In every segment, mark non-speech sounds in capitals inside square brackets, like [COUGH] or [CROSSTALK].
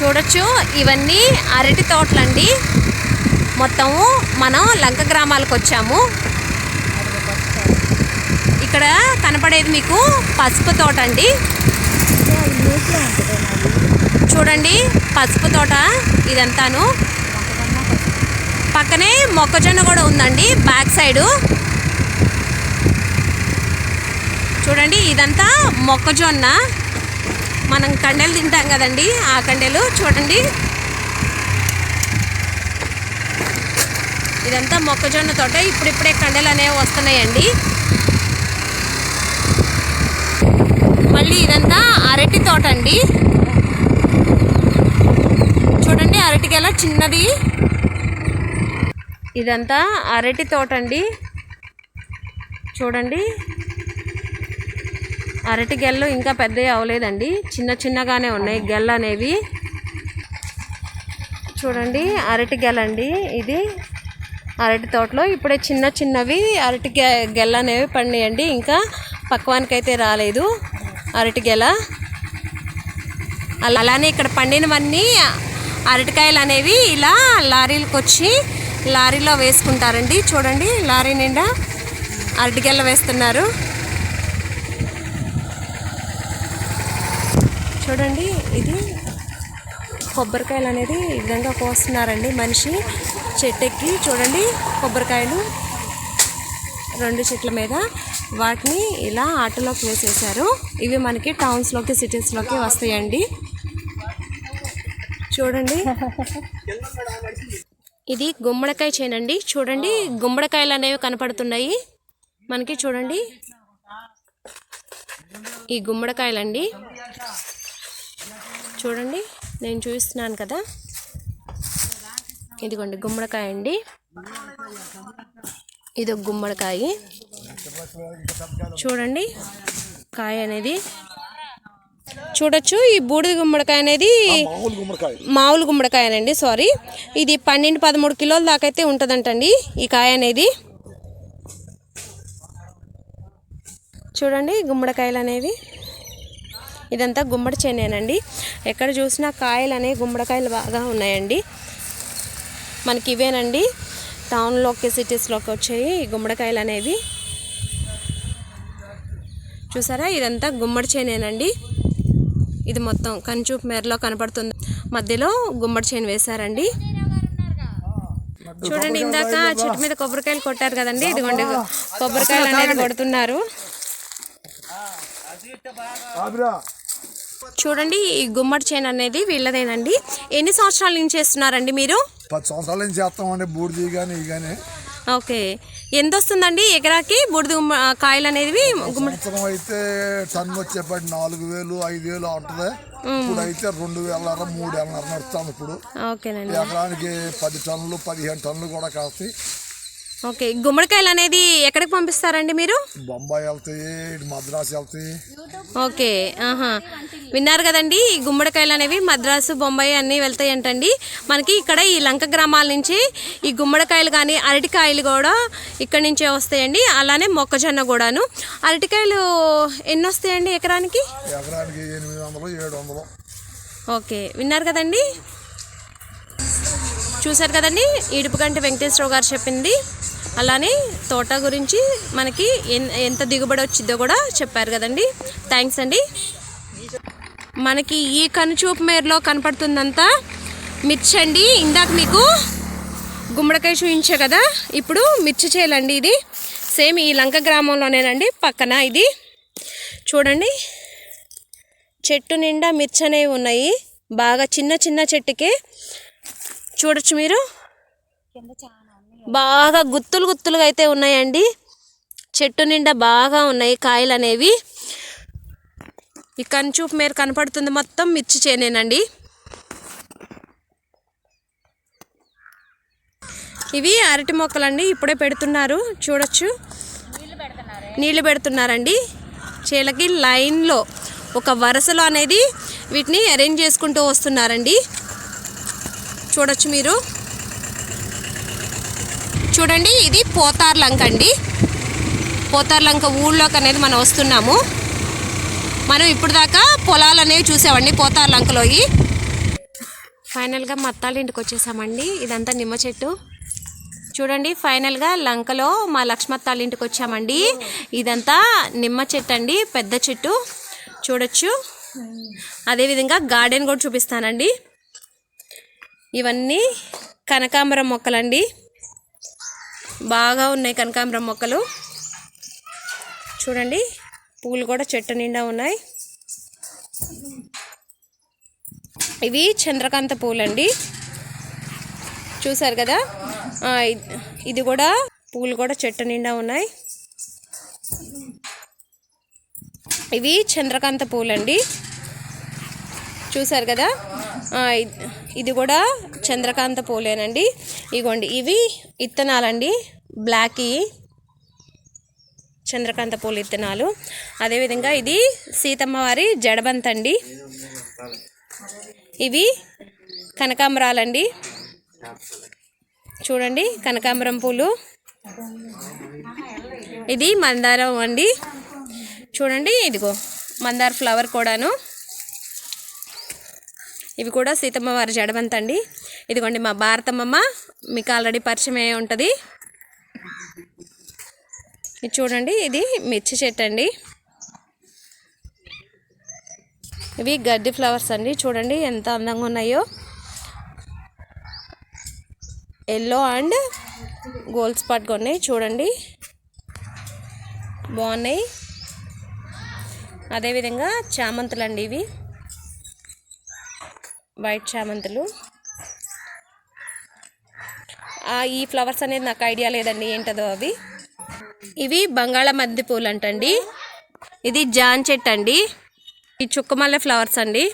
చూడొచ్చు. ఇవన్నీ అరటి తోటలండి. మొత్తము మనం లంక గ్రామాలకు వచ్చాము. ఇక్కడ కనపడేది మీకు పసుపు తోట అండి చూడండి పసుపు తోట ఇదంతాను. పక్కనే మొక్కజొన్న కూడా ఉందండి బ్యాక్ సైడు. చూడండి ఇదంతా మొక్కజొన్న. మనం కండెలు తింటాం కదండి ఆ కండెలు చూడండి. ఇదంతా మొక్కజొన్న తోట ఇప్పుడిప్పుడే కండెలు అనేవి వస్తున్నాయండి. మళ్ళీ ఇదంతా అరటి తోట అండి. చూడండి అరటి గెల చిన్నది. ఇదంతా అరటి తోట అండి. చూడండి. అరటి గెల్లు ఇంకా పెద్దవి అవ్వలేదండి చిన్న చిన్నగానే ఉన్నాయి. గెల్ల అనేవి. చూడండి అరటి గెల అండి ఇది. అరటి తోటలో ఇప్పుడే చిన్న చిన్నవి అరటి గె గెల్ల అనేవి పండియండి. ఇంకా పక్వానికైతే రాలేదు అరటి గెల. అలానే ఇక్కడ పండినవన్నీ అరటికాయలు అనేవి ఇలా లారీలకు వచ్చి లారీలో వేసుకుంటారండి. చూడండి లారీ నిండా అరటికాయలు వేస్తున్నారు. చూడండి ఇది కొబ్బరికాయలు అనేది ఈ విధంగా కోస్తున్నారండి మనిషి. చెట్టెక్కి చూడండి కొబ్బరికాయలు రెండు చెట్ల మీద. వాటిని ఇలా ఆటోలోకి వేసేసారు ఇవి మనకి టౌన్స్లోకి సిటీస్లోకి వస్తాయండి. చూడండి. ఇది గుమ్మడికాయ చేనండి చూడండి గుమ్మడికాయలు అనేవి కనపడుతున్నాయి. మనకి చూడండి. ఈ గుమ్మడికాయలండి. చూడండి నేను చూపిస్తున్నాను కదా. ఇదిగోండి గుమ్మడికాయ అండి. ఇది ఒక గుమ్మడికాయ. చూడండి కాయ అనేది. చూడొచ్చు ఈ బూడిద గుమ్మడికాయ అనేది మామూలు గుమ్మడికాయ. మామూలు గుమ్మడికాయనండి సారీ ఇది పన్నెండు పదమూడు కిలోల దాకా అయితే ఉంటుందంటండి ఈ కాయ అనేది. చూడండి గుమ్మడికాయలు అనేవి ఇదంతా గుమ్మడి చేనేనండి. ఎక్కడ చూసినా కాయలు అనేవి గుమ్మడికాయలు బాగా ఉన్నాయండి. మనకి ఇవేనండి. టౌన్లోకి సిటీస్లోకి వచ్చాయి ఈ గుమ్మడికాయలు అనేవి చూసారా? ఇదంతా గుమ్మడి చేనేనండి. ఇది మొత్తం కంచూపు మేరలో కనపడుతుంది. మధ్యలో గుమ్మడి చేను వేశారండి. చూడండి ఇందాక చెట్టు మీద కొబ్బరికాయలు కొట్టారు కదండి. ఇదిగోండి కొబ్బరికాయలు అనేది కొడుతున్నారు. చూడండి ఈ గుమ్మడి చేను అనేది వీళ్ళదేనండి. ఎన్ని సంవత్సరాల నుంచి చేస్తున్నారండి మీరు? పది సంవత్సరాల నుంచి చేస్తామండి బూడిది కానీ ఇవి కానీ ఓకే. ఎంత వస్తుందండి ఎకరాకి? బూడిద గుమ్మ కాయలు అనేవి గుమ్మడి సంవత్సరం అయితే టన్ వచ్చేప్పటి నాలుగు వేలు ఐదు వేలు ఉంటుంది ఇప్పుడు అయితే రెండు వేలన్నర మూడు వేలన్నర నడుస్తాను ఇప్పుడు. ఓకేనండి. ఎకరానికి పది టన్నులు పదిహేను టన్నులు కూడా కాస్తాయి. ఓకే గుమ్మడికాయలు అనేది ఎక్కడికి పంపిస్తారండి మీరు? బొంబాయి వెళ్తాయి మద్రాసు వెళ్తాయి ఓకే ఆహా. విన్నారు కదండి ఈ గుమ్మడికాయలు అనేవి మద్రాసు బొంబాయి అన్నీ వెళ్తాయి అంటండి మనకి ఇక్కడ ఈ లంక గ్రామాల నుంచి ఈ గుమ్మడికాయలు కానీ అరటికాయలు కూడా ఇక్కడ నుంచే వస్తాయండి. అలానే మొక్కజొన్న కూడాను. అరటికాయలు ఎన్ని వస్తాయండి ఎకరానికి? ఎకరానికి ఎనిమిది వందలు ఏడు వందలు. ఓకే విన్నారు కదండి? చూశారు కదండి? ఈడుపుగంటి వెంకటేశ్వరరావు గారు చెప్పింది. అలానే తోట గురించి మనకి ఎన్- ఎంత దిగుబడి వచ్చిందో కూడా చెప్పారు కదండి. థ్యాంక్స్ అండి. మనకి ఈ కనుచూపు మేరలో కనపడుతుందంతా మిర్చి అండి ఇందాక మీకు గుమ్మడికాయ చూపించే కదా? ఇప్పుడు మిర్చి చేయాలండి ఇది. సేమ్ ఈ లంక గ్రామంలోనేనండి. పక్కన ఇది. చూడండి. చెట్టు నిండా మిర్చి అనేవి ఉన్నాయి. బాగా చిన్న చిన్న చెట్టుకే చూడొచ్చు మీరు. బాగా గుత్తులు గుత్తులుగా అయితే ఉన్నాయండి. చెట్టు నిండా బాగా ఉన్నాయి కాయలు అనేవి. ఈ కనుచూపు మేర కనపడుతుంది మొత్తం మిర్చి చేనేనండి. ఇవి అరటి మొక్కలండి ఇప్పుడే పెడుతున్నారు. చూడొచ్చు. నీళ్ళు పెడుతున్నారండి. చేలకి లైన్లో ఒక వరుసలో అనేది వీటిని అరేంజ్ చేసుకుంటూ వస్తున్నారండి. చూడొచ్చు మీరు. చూడండి ఇది పోతార్లంక అండి. పోతార్లంక ఊళ్ళోకి అనేది మనం వస్తున్నాము. మనం ఇప్పుడు దాకా పొలాలు అనేవి చూసామండి పోతార్లంకలోకి ఫైనల్గా మా ఇంటికి వచ్చేసామండి. ఇదంతా నిమ్మ చెట్టు. చూడండి ఫైనల్గా లంకలో మా లక్ష్మత్తాళ్ళ ఇంటికి వచ్చామండి. ఇదంతా నిమ్మ చెట్టు అండి పెద్ద చెట్టు. చూడొచ్చు. అదేవిధంగా గార్డెన్ కూడా చూపిస్తానండి. ఇవన్నీ కనకాంబరం మొక్కలండి. బాగా ఉన్నాయి కనకాంబరం మొక్కలు. చూడండి పూలు కూడా చెట్టు నిండా ఉన్నాయి. ఇవి చంద్రకాంత పూలండి. చూసారు కదా? ఇది కూడా పూలు కూడా చెట్టు నిండా ఉన్నాయి. ఇవి చంద్రకాంత పూలండి. చూసారు కదా? ఇది కూడా చంద్రకాంత పూలేనండి. ఇగోండి ఇవి ఇత్తనాలండి. బ్లాక్ చంద్రకాంత పూలు ఇత్తనాలు. అదేవిధంగా ఇది సీతమ్మ వారి జడబంత్ అండి ఇవి కనకాంబరాలండి. చూడండి కనకాంబరం పూలు. ఇది మందారం అండి. చూడండి ఇదిగో మందార ఫ్లవర్ కూడాను. ఇవి కూడా సీతమ్మ వారి జడబంత అండి ఇదిగోండి మా భారతమ్మమ్మ మీకు ఆల్రెడీ పరిచయం అయి ఉంటుంది. ఇది చూడండి ఇది మిర్చి చెట్టు అండి. ఇవి గడ్డి ఫ్లవర్స్ అండి చూడండి ఎంత అందంగా ఉన్నాయో. ఎల్లో అండ్ గోల్డ్ స్పాట్గా ఉన్నాయి చూడండి. బాగున్నాయి. అదేవిధంగా చామంతులు అండి ఇవి. వైట్ చామంతులు. ఈ ఫ్లవర్స్ అనేది నాకు ఐడియా లేదండి ఏంటదో అవి. ఇవి బంగాళ మద్ది పూలు అంటండి ఇది జాన్ చెట్టు అండి. ఈ చుక్కమల్లె ఫ్లవర్స్ అండి.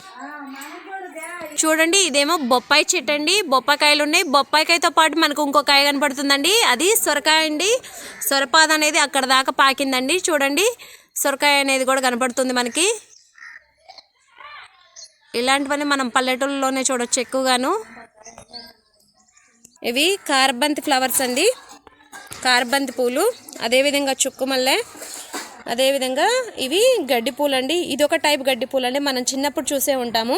చూడండి ఇదేమో బొప్పాయి చెట్టు అండి. బొప్పాయికాయలు ఉన్నాయి. బొప్పాయికాయతో పాటు మనకు ఇంకో కాయ కనపడుతుందండి. అది సొరకాయ అండి. సొరపాద అనేది అక్కడ దాకా పాకిందండి. చూడండి సొరకాయ అనేది కూడా కనపడుతుంది మనకి. ఇలాంటివన్నీ మనం పల్లెటూళ్ళలోనే చూడొచ్చు ఎక్కువగాను. ఇవి కార్బంతి ఫ్లవర్స్ అండి. కార్బంతి పూలు. అదేవిధంగా చుక్కుమల్లె అదేవిధంగా ఇవి గడ్డి పూలు అండి ఇది ఒక టైప్ గడ్డి పూలు అండి మనం చిన్నప్పుడు చూసే ఉంటాము.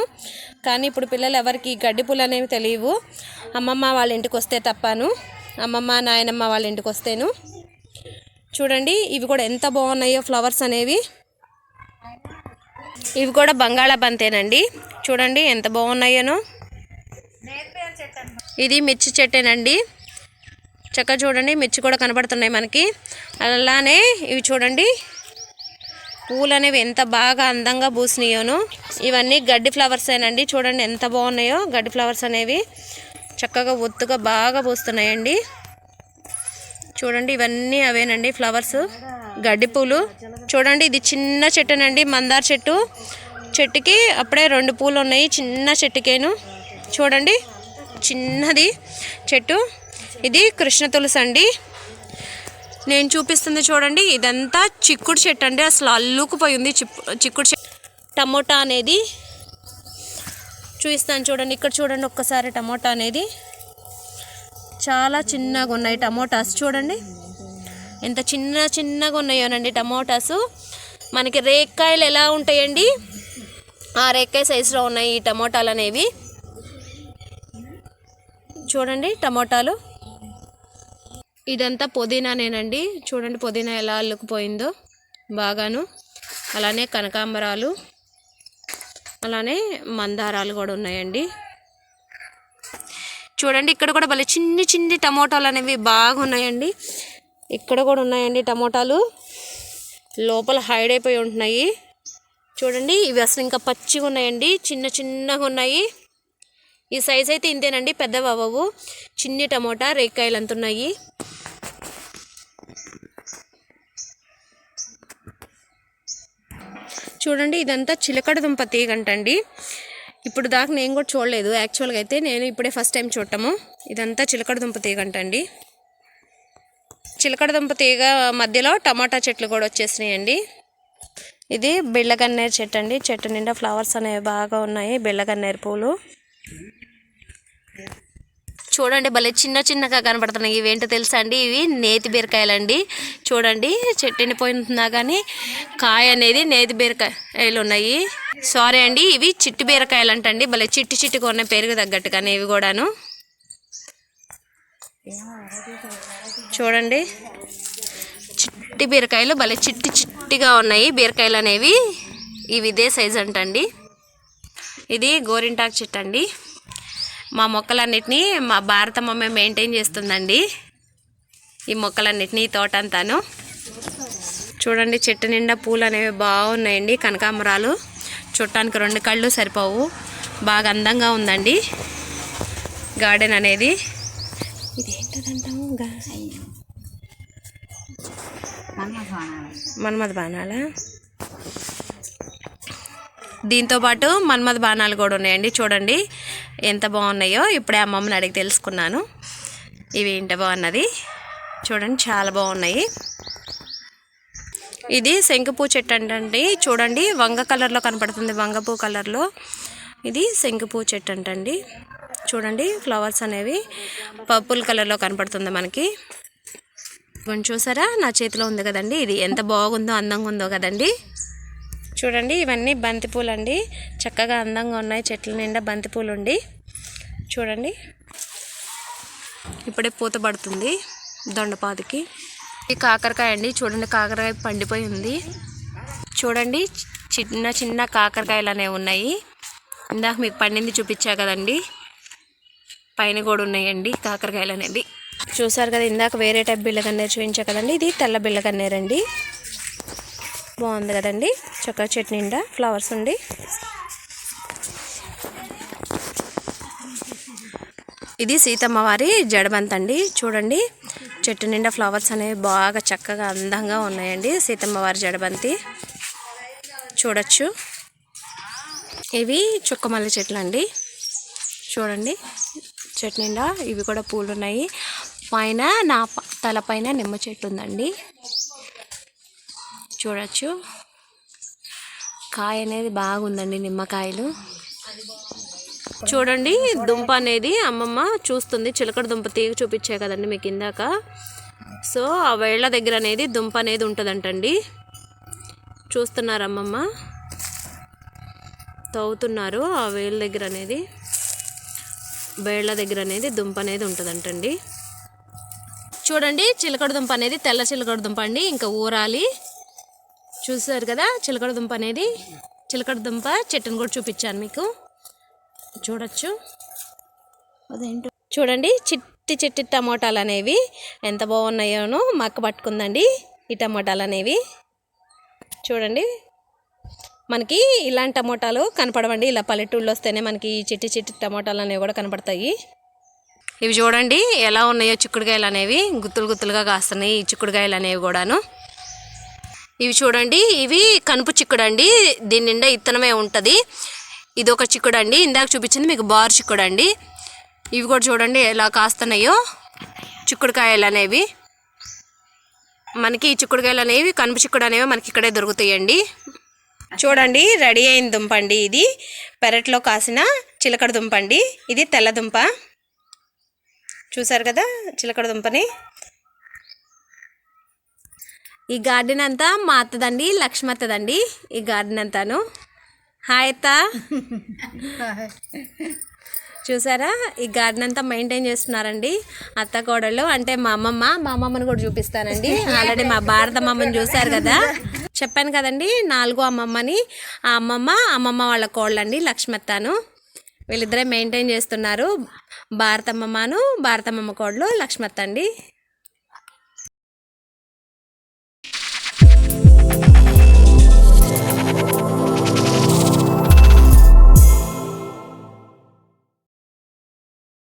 కానీ ఇప్పుడు పిల్లలు ఎవరికి గడ్డి పూలు అనేవి తెలియవు. అమ్మమ్మ వాళ్ళ ఇంటికి వస్తే తప్పాను. అమ్మమ్మ నాయనమ్మ వాళ్ళ ఇంటికి వస్తేను. చూడండి ఇవి కూడా ఎంత బాగున్నాయో ఫ్లవర్స్ అనేవి. ఇవి కూడా బంగాళాబంతేనండి. చూడండి ఎంత బాగున్నాయను. ఇది మిర్చి చెట్టేనండి. చక్కగా చూడండి మిర్చి కూడా కనబడుతున్నాయి మనకి. అలానే ఇవి చూడండి పూలు అనేవి ఎంత బాగా అందంగా పూసినాయోను. ఇవన్నీ గడ్డి ఫ్లవర్స్ ఏనండి. చూడండి ఎంత బాగున్నాయో గడ్డి ఫ్లవర్స్ అనేవి. చక్కగా ఒత్తుగా బాగా పూస్తున్నాయండి. చూడండి ఇవన్నీ అవేనండి ఫ్లవర్స్. గడ్డి పూలు చూడండి ఇది చిన్న చెట్టునండి మందార చెట్టు. చెట్టుకి అప్పుడే రెండు పూలు ఉన్నాయి చిన్న చెట్టుకేను. చూడండి చిన్నది చెట్టు. ఇది కృష్ణ తులసి అండి. నేను చూపిస్తుంది చూడండి ఇదంతా చిక్కుడు చెట్టు అండి. అసలు అల్లుకుపోయి ఉంది చిక్కుడు చెట్టు. టమోటా అనేది చూపిస్తాను చూడండి ఇక్కడ చూడండి ఒక్కసారి టమోటా అనేది. చాలా చిన్నగా ఉన్నాయి టమోటాస్. చూడండి. ఎంత చిన్న చిన్నగా ఉన్నాయోనండి టమోటాస్. మనకి రేక్కాయలు ఎలా ఉంటాయండి? ఆ రేక్కాయ సైజులో ఉన్నాయి ఈ టమోటాలు అనేవి చూడండి టమోటాలు. ఇదంతా పుదీనానేనండి. చూడండి పుదీనా ఎలా అల్లుకుపోయిందో బాగాను. అలానే కనకాంబరాలు. అలానే మందారాలు కూడా ఉన్నాయండి. చూడండి ఇక్కడ కూడా భలే చిన్ని చిన్ని టమోటాలు అనేవి బాగా ఉన్నాయండి ఇక్కడ కూడా ఉన్నాయండి టమోటాలు. లోపల హైడ్ అయిపోయి ఉంటున్నాయి. చూడండి ఇవి అసలు ఇంకా పచ్చిగా ఉన్నాయండి. చిన్న చిన్నగా ఉన్నాయి. ఈ సైజ్ అయితే ఇంతేనండి పెద్దవి అవ్వవు. చిన్ని టమోటా రేక్కాయలు అంత ఉన్నాయి. చూడండి ఇదంతా చిలకడ దుంప తీగంటండి. ఇప్పుడు దాకా నేను కూడా చూడలేదు. యాక్చువల్గా అయితే నేను ఇప్పుడే ఫస్ట్ టైం చూడటము. ఇదంతా చిలకడ దుంప తీగంటండి. చిలకడ దుంప తీగ మధ్యలో టమాటా చెట్లు కూడా వచ్చేసినాయండి. ఇది బిళ్ళగన్నేరు చెట్టు అండి. చెట్టు నిండా ఫ్లవర్స్ అనేవి బాగా ఉన్నాయి. బిళ్ళగన్నేరు పూలు. చూడండి భలే చిన్న చిన్నగా కనబడుతున్నాయి ఇవేంటో తెలుసా అండి? ఇవి నేతి బీరకాయలండి. చూడండి చెట్టు ఎండిపోయినా కానీ కాయ అనేది నేతి బీరకాయలు ఉన్నాయి. సారీ అండి ఇవి చిట్టి బీరకాయలు అంటండి భలే చిట్టి చిట్టుగా ఉన్నాయి పెరుగు తగ్గట్టుగానే ఇవి కూడాను. చూడండి. చిట్టి బీరకాయలు భలే చిట్టి చిట్టిగా ఉన్నాయి. బీరకాయలు అనేవి ఇవి ఇదే సైజ్ అంటండి. ఇది గోరింటాకు చెట్టు అండి. మా మొక్కలన్నిటినీ మా భారతమ్మ మెయింటైన్ చేస్తుందండి. ఈ మొక్కలన్నిటినీ ఈ తోట అంతాను. చూడండి చెట్టు నిండా పూలు అనేవి బాగున్నాయండి. కనకాంబరాలు. చూడటానికి రెండు కళ్ళు సరిపోవు. బాగా అందంగా ఉందండి. గార్డెన్ అనేది. ఇంకా మన్మథ బాణాలా దీంతో పాటు మన్మథ బాణాలు కూడా ఉన్నాయండి. చూడండి ఎంత బాగున్నాయో. ఇప్పుడే అమ్మమ్మని అడిగి తెలుసుకున్నాను. ఇవి ఏంట బాగున్నది. చూడండి చాలా బాగున్నాయి. ఇది శంకుపూ చెట్టు అంటండి. చూడండి వంగ కలర్లో కనపడుతుంది. వంగపూ కలర్లో. ఇది శంకుపూ చెట్టు అంటండి. చూడండి ఫ్లవర్స్ అనేవి పర్పుల్ కలర్లో కనపడుతుంది మనకి. కొంచెం చూసారా? నా చేతిలో ఉంది కదండి. ఇది ఎంత బాగుందో అందంగా ఉందో కదండి. చూడండి ఇవన్నీ బంతిపూలు అండి చక్కగా అందంగా ఉన్నాయి. చెట్ల నిండా బంతిపూలు ఉండి చూడండి. ఇప్పుడే పూత పడుతుంది దొండపాదికి. ఈ కాకరకాయ అండి. చూడండి కాకరకాయ పండిపోయి ఉంది. చూడండి చిన్న చిన్న కాకరకాయలు అనేవి ఉన్నాయి. ఇందాక మీకు పండింది చూపించా కదండి. పైన కూడా ఉన్నాయండి కాకరకాయలు అనేవి. చూసారు కదా ఇందాక వేరే టైప్ బిళ్ళ కన్నేరు చూపించా కదండి ఇది తెల్ల బిళ్ళ కన్నేరండి. బాగుంది కదండి చక్కెర చెట్టు నిండా ఫ్లవర్స్ ఉండి. ఇది సీతమ్మ వారి అండి చూడండి. చెట్టు నిండా ఫ్లవర్స్ అనేవి బాగా చక్కగా అందంగా ఉన్నాయండి సీతమ్మ వారి జడబంతి. చూడొచ్చు. ఇవి చుక్కమల్లి చెట్లు అండి చూడండి చెట్టు నిండా ఇవి కూడా పూలు ఉన్నాయి పైన నా తలపైన నిమ్మ చెట్టు ఉందండి. చూడచ్చు. కాయ అనేది బాగుందండి నిమ్మకాయలు. చూడండి దుంప అనేది అమ్మమ్మ చూస్తుంది. చిలకడ దుంప తీగ చూపించే కదండి మీకు ఇందాక. సో ఆ వేళ్ళ దగ్గర అనేది దుంప అనేది ఉంటుందంటండి. చూస్తున్నారు అమ్మమ్మ? తవ్వుతున్నారు. ఆ వేళ్ళ దగ్గర అనేది వేళ్ళ దగ్గర అనేది దుంప అనేది ఉంటుందంటండి. చూడండి చిలకడ దుంప అనేది తెల్ల చిలకడ దుంప అండి. ఇంకా ఊరాలి. చూసారు కదా చిలకడ దుంప అనేది చిలకడ దుంప చెట్టును కూడా చూపించాను మీకు. చూడొచ్చు. అదేంటో. చూడండి చిట్టి చిట్టి టమోటాలు అనేవి ఎంత బాగున్నాయోనో మక్క పట్టుకుందండి ఈ టమోటాలు అనేవి. చూడండి. మనకి ఇలాంటి టమోటాలు కనపడవండి. ఇలా పల్లెటూళ్ళు వస్తేనే మనకి ఈ చిట్టి చిట్టి టమోటాలు అనేవి కూడా కనపడతాయి. ఇవి చూడండి ఎలా ఉన్నాయో చిక్కుడుకాయలు అనేవి. గుత్తులు గుత్తులుగా కాస్తున్నాయి ఈ చిక్కుడుకాయలు అనేవి కూడాను. ఇవి చూడండి ఇవి కనుపు చిక్కుడు అండి దీని నిండా ఇత్తనమే ఉంటుంది. ఇది ఒక చిక్కుడు అండి ఇందాక చూపించింది మీకు బార్ చిక్కుడు అండి ఇవి కూడా చూడండి ఎలా కాస్తున్నాయో చిక్కుడుకాయలు అనేవి. మనకి ఈ చిక్కుడుకాయలు అనేవి కనుపు చిక్కుడు అనేవి మనకి ఇక్కడే దొరుకుతాయండి. చూడండి రెడీ అయిన దుంప అండి ఇది. పెరట్లో కాసిన చిలకడ దుంప అండి. ఇది తెల్ల దుంప. చూసారు కదా చిలకడ దుంపని? ఈ గార్డెన్ అంతా మా అత్తదండి లక్ష్మి అత్తదండి ఈ గార్డెన్ అంతాను. హాయ్ అత్త. [LAUGHS] చూసారా? ఈ గార్డెన్ అంతా మెయింటైన్ చేస్తున్నారండి అత్త కోడళ్ళు అంటే మా అమ్మమ్మ మా అమ్మమ్మని కూడా చూపిస్తానండి. ఆల్రెడీ మా భారతమ్మమ్మని చూశారు కదా. చెప్పాను కదండి నాలుగో అమ్మమ్మని. ఆ అమ్మమ్మ అమ్మమ్మ వాళ్ళ కోళ్ళండి లక్ష్మత్తను. వీళ్ళిద్దరే మెయింటైన్ చేస్తున్నారు. భారతమ్మమ్మను భారతమ్మమ్మ కోడలు లక్ష్మత్త అండి